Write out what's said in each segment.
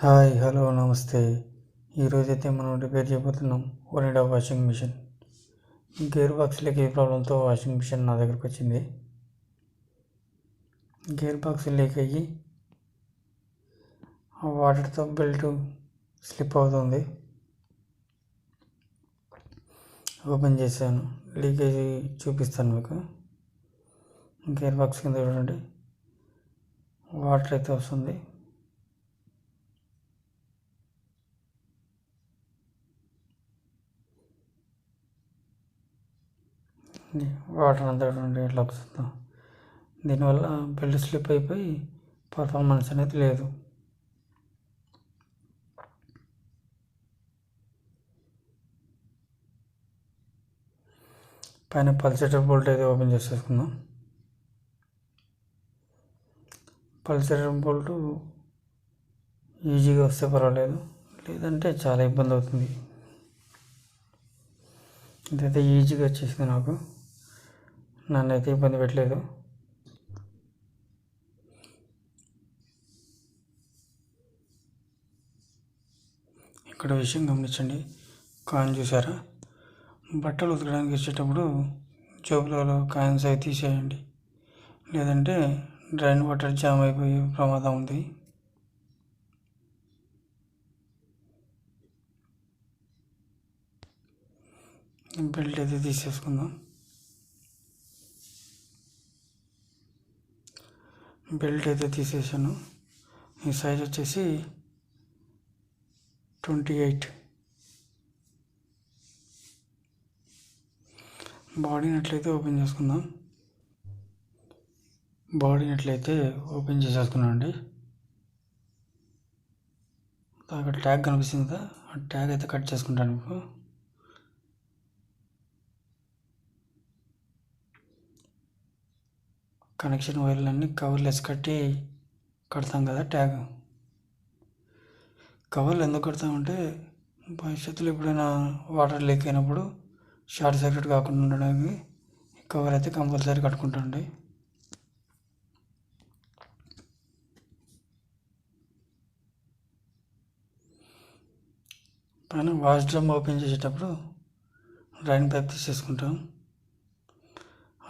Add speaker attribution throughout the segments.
Speaker 1: Hi hello నమస్తే. ఈరోజు అయితే మనం రిపేర్ చేయబోతున్నాం Onida washing machine. Gear box leak అయ్యే ప్రాబ్లంతో వాషింగ్ మిషన్ నా దగ్గరకు వచ్చింది. గేర్ బాక్స్ లీక్ అయ్యి ఆ వాటర్తో బెల్ట్ స్లిప్ అవుతుంది. ఓపెన్ చేశాను. లీకేజ్ చూపిస్తాను మీకు. గేర్ బాక్స్ కింద చూడండి. వాటర్ అయితే వస్తుంది. వాటర్ అంతా చూడండి దీనివల్ల బెల్ట్ స్లిప్ అయిపోయి పర్ఫార్మెన్స్ అనేది లేదు. పైన పల్సేటర్ బోల్ట్ అయితే ఓపెన్ చేసేసుకుందాం. పల్సేటర్ బోల్ట్ ఈజీగా వస్తే పర్వాలేదు. లేదంటే చాలా ఇబ్బంది అవుతుంది. ఇదైతే ఈజీగా వచ్చేసింది నాకు. నన్ను అయితే ఇబ్బంది పెట్టలేదు. ఇక్కడ విషయం గమనించండి. కాయిన్ చూసారా బట్టలు ఉతకడానికి వచ్చేటప్పుడు జోబులలో కాయిన్స్ అవి తీసేయండి. లేదంటే డ్రైన్ వాటర్ జామ్ అయిపోయే ప్రమాదం ఉంది. బెల్ట్ అయితే తీసేసుకుందాం. బెల్ట్ అయితే తీసేసాను. ఈ సైజ్ వచ్చేసి ట్వంటీ ఎయిట్. బాడీని ఎట్లయితే ఓపెన్ చేసుకుందాం. బాడీని ఎట్లయితే ఓపెన్ చేసేసుకున్నాం అండి. అక్కడ ట్యాగ్ కనిపిస్తుంది కదా ఆ ట్యాగ్ అయితే కట్ చేసుకుంటాను ఇప్పుడు కనెక్షన్ వైర్లన్నీ కవర్లెస్ కట్టి కడతాం కదా ట్యాగ్. కవర్లు ఎందుకు కడతామంటే భవిష్యత్తులో ఎప్పుడైనా వాటర్ లీక్ అయినప్పుడు షార్ట్ సర్క్యూట్ కాకుండా ఉండడానికి కవర్ అయితే కంపల్సరీ కట్టుకుంటాండి. పైన వాష్ డ్రమ్ ఓపెన్ చేసేటప్పుడు డ్రైన్ పైప్ తీసేసుకుంటాం.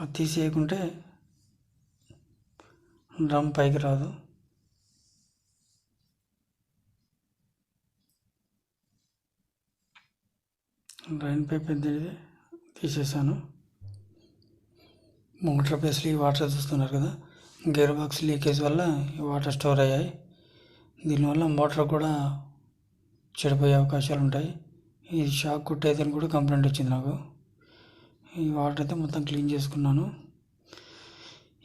Speaker 1: అది తీసేయకుంటే డ్రమ్ పైకి రాదు. డ్రైన్ పైప్ పెద్దది తీసేసాను. మోటార్ ప్లేస్లో ఈ వాటర్ చూస్తున్నారు కదా. గేర్ బాక్స్ లీకేజ్ వల్ల ఈ వాటర్ స్టోర్ అయ్యాయి. దీనివల్ల మోటార్ కూడా చెడిపోయే అవకాశాలు ఉంటాయి. ఈ షాక్ కొట్టేదని కూడా కంప్లైంట్ వచ్చింది నాకు. ఈ వాటర్ అయితే మొత్తం క్లీన్ చేసుకున్నాను.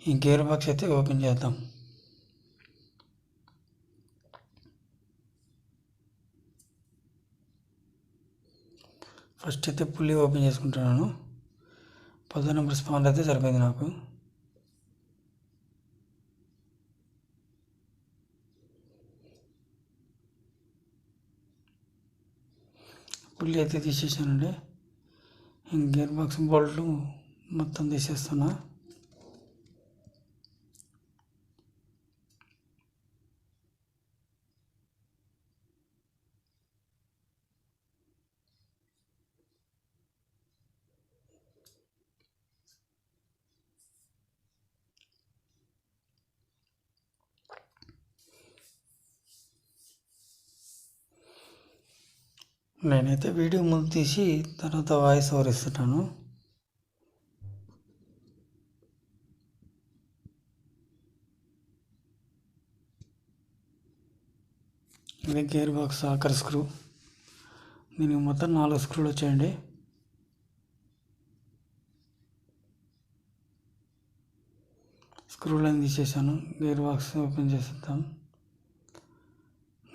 Speaker 1: ఈ గేర్ బాక్స్ అయితే ఓపెన్ చేద్దాం. ఫస్ట్ అయితే పుల్లి ఓపెన్ చేసుకుంటున్నాను. పదో నెంబర్ స్పాన్ అయితే సరిపోయింది నాకు. పుల్లి అయితే తీసేసానండి. గేర్ బాక్స్ బోల్ట్లు మొత్తం తీసేస్తున్నా. నేనైతే వీడియో ముందు తీసి తర్వాత వాయిస్ ఓవర్ ఇస్తున్నాను. ఇది గేర్ బాక్స్ ఆకర్ స్క్రూ. దీనికి మొత్తం నాలుగు స్క్రూలు వచ్చాయండి. స్క్రూ లైన్ తీసేసాను. గేర్ బాక్స్ ఓపెన్ చేసేద్దాం.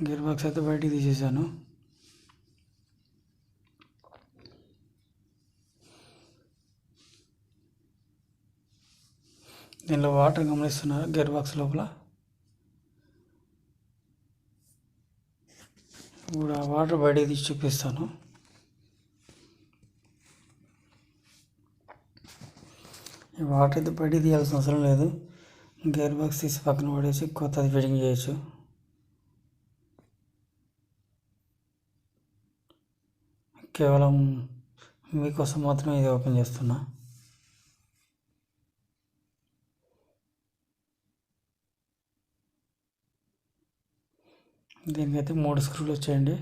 Speaker 1: గేర్ బాక్స్ అయితే బయటికి తీసేసాను. దీనిలో వాటర్ గమనిస్తున్నారు గేర్ బాక్స్ లోపల. ఇప్పుడు ఆ వాటర్ బయటకు తీసి చూపిస్తాను. ఈ వాటర్ అయితే బయటకు తీయాల్సిన అవసరం లేదు. గేర్ బాక్స్ తీసి పక్కన పడేసి కొత్తది ఫిటింగ్ చేయొచ్చు. కేవలం మీకోసం మాత్రమే ఇది ఓపెన్ చేస్తున్నా. దీనికైతే మూడు స్క్రూలు వచ్చాయండి.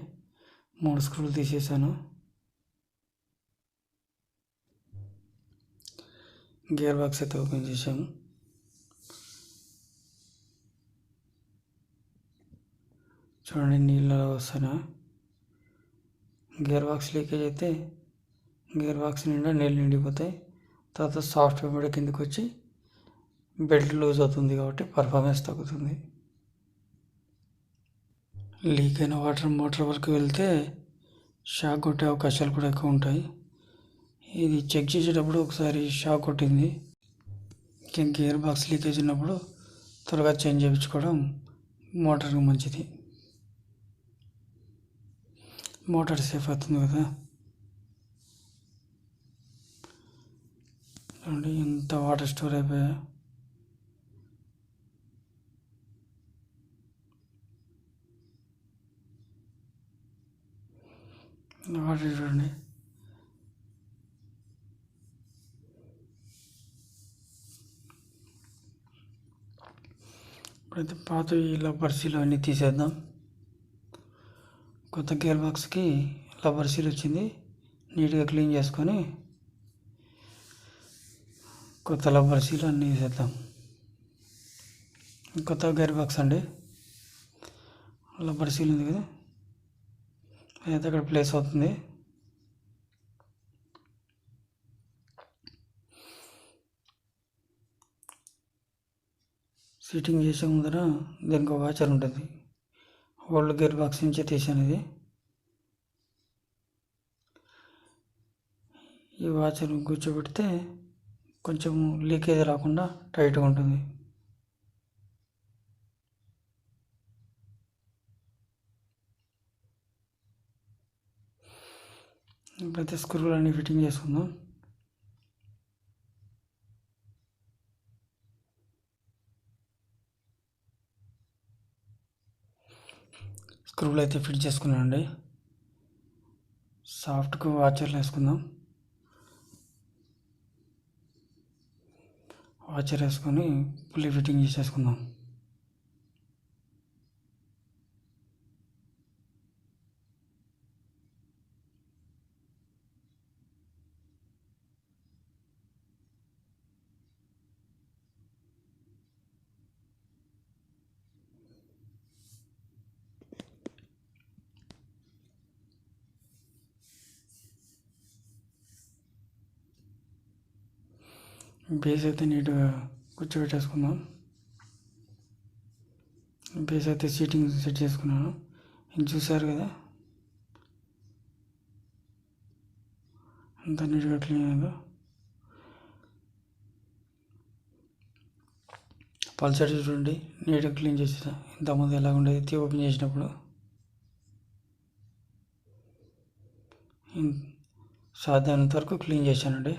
Speaker 1: మూడు స్క్రూలు తీసేసాను. గేర్ బాక్స్ అయితే ఓపెన్ చేసాము చూడండి నీళ్ళు వస్తున్నా. వస్తానా గేర్ బాక్స్ లీకేజ్ అయితే గేర్ బాక్స్ నిండా నీళ్ళు నిండిపోతాయి. తర్వాత సాఫ్ట్వేర్ కూడా కిందకి వచ్చి బెల్ట్ లూజ్ అవుతుంది కాబట్టి పర్ఫార్మెన్స్ తగ్గుతుంది. లీక్ అయిన వాటర్ మోటార్ వరకు వెళ్తే షాక్ కొట్టే అవకాశాలు కూడా ఎక్కువ ఉంటాయి. ఇది చెక్ చేసేటప్పుడు ఒకసారి షాక్ కొట్టింది. ఇంకా గేర్ బాక్స్ లీకేజ్ ఉన్నప్పుడు త్వరగా చేంజ్ చేయించుకోవడం మోటార్కి మంచిది. మోటార్ సేఫ్ అవుతుంది కదా. ఎంత వాటర్ స్టోర్ అయిపోయా. వాటర్ చూడండి ఇప్పుడైతే పాత లబ్బర్సీలు అన్నీ తీసేద్దాం. కొత్త గేర్ బాక్స్కి లబ్బర్సీలు వచ్చింది. నీట్గా క్లీన్ చేసుకొని కొత్త లబ్బర్సీలు అన్నీ వేసేద్దాం. కొత్త గేర్ బాక్స్ అండి. లబ్బర్సీలు ఉంది కదా. అయితే అక్కడ ప్లేస్ అవుతుంది. సీటింగ్ చేసే ముందర దీనికి ఒక వాచర్ ఉంటుంది. ఓల్డ్ గేర్ బాక్స్ నుంచి తీసాను ఇది. ఈ వాచర్ కూర్చోబెడితే కొంచెం లీకేజ్ రాకుండా టైట్గా ఉంటుంది. ఇప్పుడైతే స్క్రూలు అన్నీ ఫిట్టింగ్ చేసుకుందాం. స్క్రూలు అయితే ఫిట్ చేసుకున్నానండి. సాఫ్ట్కు వాచర్లు వేసుకుందాం. వాచర్ వేసుకొని పుల్లి ఫిట్టింగ్ చేసేసుకుందాం. బేస్ అయితే నీట్గా కూర్చోబెట్టేసుకుందాం. బేస్ అయితే సీటింగ్ సెట్ చేసుకున్నాను. ఇది చూసారు కదా? అంత నీట్గా క్లీన్ అయిందో? పల్సర్ చూడండి నీట్గా క్లీన్ చేసేసా. ఇంతకుముందు ఎలా ఉండేది? తీ ఓపెన్ చేసినప్పుడు. సాధ్యమైనంత వరకు క్లీన్ చేశానండి.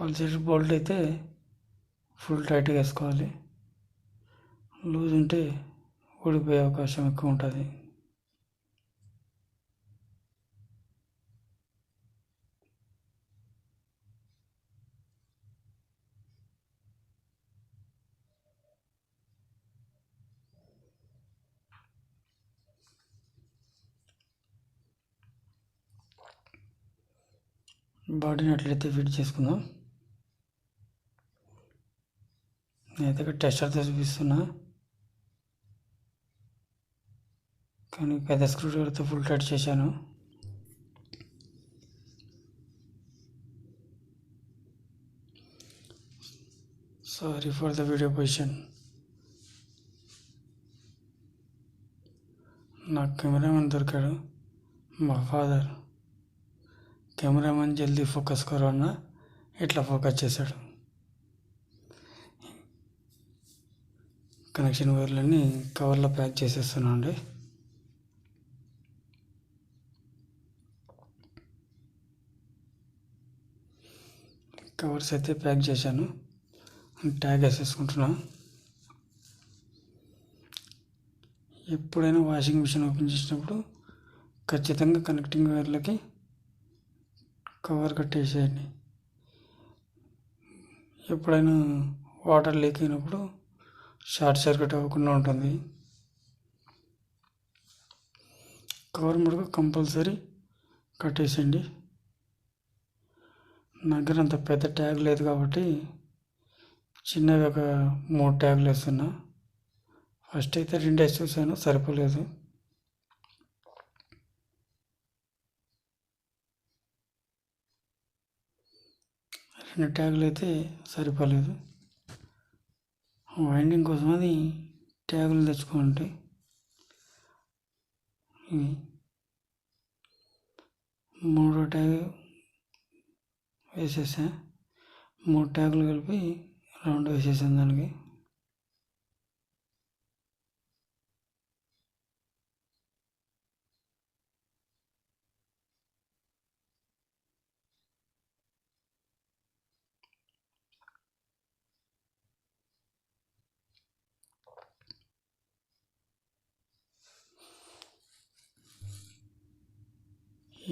Speaker 1: పల్సర్ బోల్ట్ అయితే ఫుల్ టైట్గా వేసుకోవాలి. లూజ్ ఉంటే ఊడిపోయే అవకాశం ఎక్కువ ఉంటుంది. బాడీని అట్లయితే ఫిట్ చేసుకుందాం. నేనైతే ఇక్కడ టెస్టర్తో చూపిస్తున్నా. కానీ పెద్ద స్క్రూడ్రైవర్తో ఫుల్ టైట్ చేశాను. Sorry for the video position నాకు కెమెరామెన్ దొరికాడు. మా ఫాదర్ కెమెరామెన్ జల్దీ ఫోకస్ కరో అన్న ఇట్లా ఫోకస్ చేశాడు. కనెక్షన్ వైర్లన్నీ కవర్లో ప్యాక్ చేసేస్తున్నాను అండి కవర్స్ అయితే ప్యాక్ చేశాను. ట్యాగ్ వేసేసుకుంటున్నా. ఎప్పుడైనా వాషింగ్ మిషన్ ఓపెన్ చేసినప్పుడు ఖచ్చితంగా కనెక్టింగ్ వైర్లకి కవర్ కట్టేసేయండి. ఎప్పుడైనా వాటర్ లీక్ అయినప్పుడు షార్ట్ సర్క్యూట్ అవ్వకుండా ఉంటుంది. కవర్ ముడుగు కంపల్సరీ కట్టేసేయండి. నా దగ్గర అంత పెద్ద ట్యాగ్ లేదు కాబట్టి చిన్నవి ఒక మూడు ట్యాగులు వేస్తున్నా. ఫస్ట్ అయితే రెండు వేసి చూసాను సరిపోలేదు. రెండు ట్యాగులు అయితే సరిపోలేదు. వైండింగ్ కోసం అది ట్యాగులు తెచ్చుకోండి ఇవి మూడో ట్యాగ్ వేసేసా. మూడు ట్యాగులు కలిపి రౌండ్ వేసేసాను దానికి.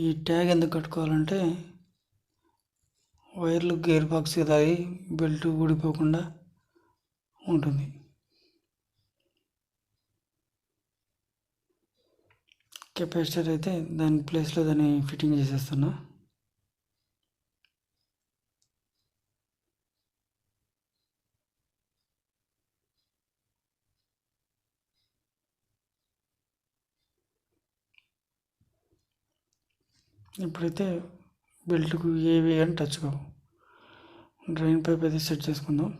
Speaker 1: ఈ ట్యాగ్ ఎందుకు కట్టుకోవాలంటే వైర్లు గేర్ బాక్స్ తాగి బెల్ట్ ఊడిపోకుండా ఉంటుంది. కెపాసిటర్ అయితే దాని ప్లేస్లో దాన్ని ఫిట్టింగ్ చేసేస్తున్నా. ఇప్పుడైతే బెల్ట్కు ఏవి అని టచ్ కావు. డ్రైన్ పైప్ అయితే సెట్ చేసుకుందాం.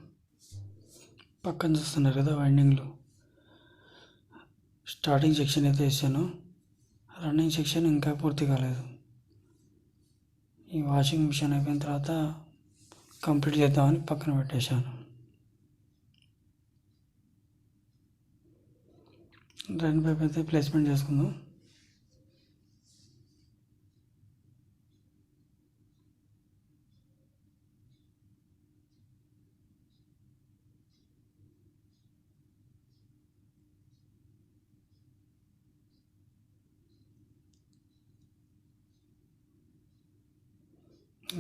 Speaker 1: పక్కన చూస్తున్నారు కదా వైండింగ్లు. స్టార్టింగ్ సెక్షన్ అయితే వేసాను. రన్నింగ్ సెక్షన్ ఇంకా పూర్తి కాలేదు. ఈ వాషింగ్ మిషన్ అయిపోయిన తర్వాత కంప్లీట్ చేద్దామని పక్కన పెట్టేశాను. డ్రైన్ పైప్ అయితే ప్లేస్మెంట్ చేసుకుందాం.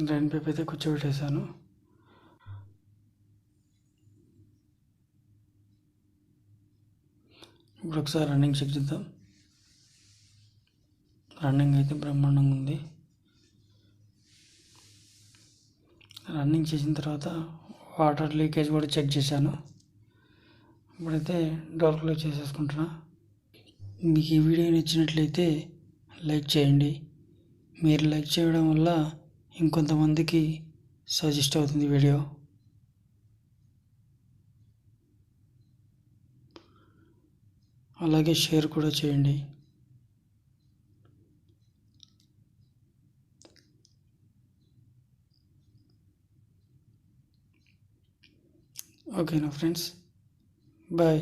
Speaker 1: డ్రైన్ పైప్ అయితే కూర్చోబెట్టేశాను. ఇప్పుడు ఒకసారి రన్నింగ్ చెక్ చేద్దాం. రన్నింగ్ అయితే బ్రహ్మాండంగా ఉంది. రన్నింగ్ చేసిన తర్వాత వాటర్ లీకేజ్ కూడా చెక్ చేశాను. ఇప్పుడైతే డోర్ క్లోజ్ చేసేసుకుంటున్నా. మీకు ఈ వీడియో నచ్చినట్లయితే లైక్ చేయండి. మీరు లైక్ చేయడం వల్ల ఇంకొంతమందికి సజెస్ట్ అవుతుంది వీడియో అలాగే షేర్ కూడా చేయండి. ఓకేనా ఫ్రెండ్స్ బాయ్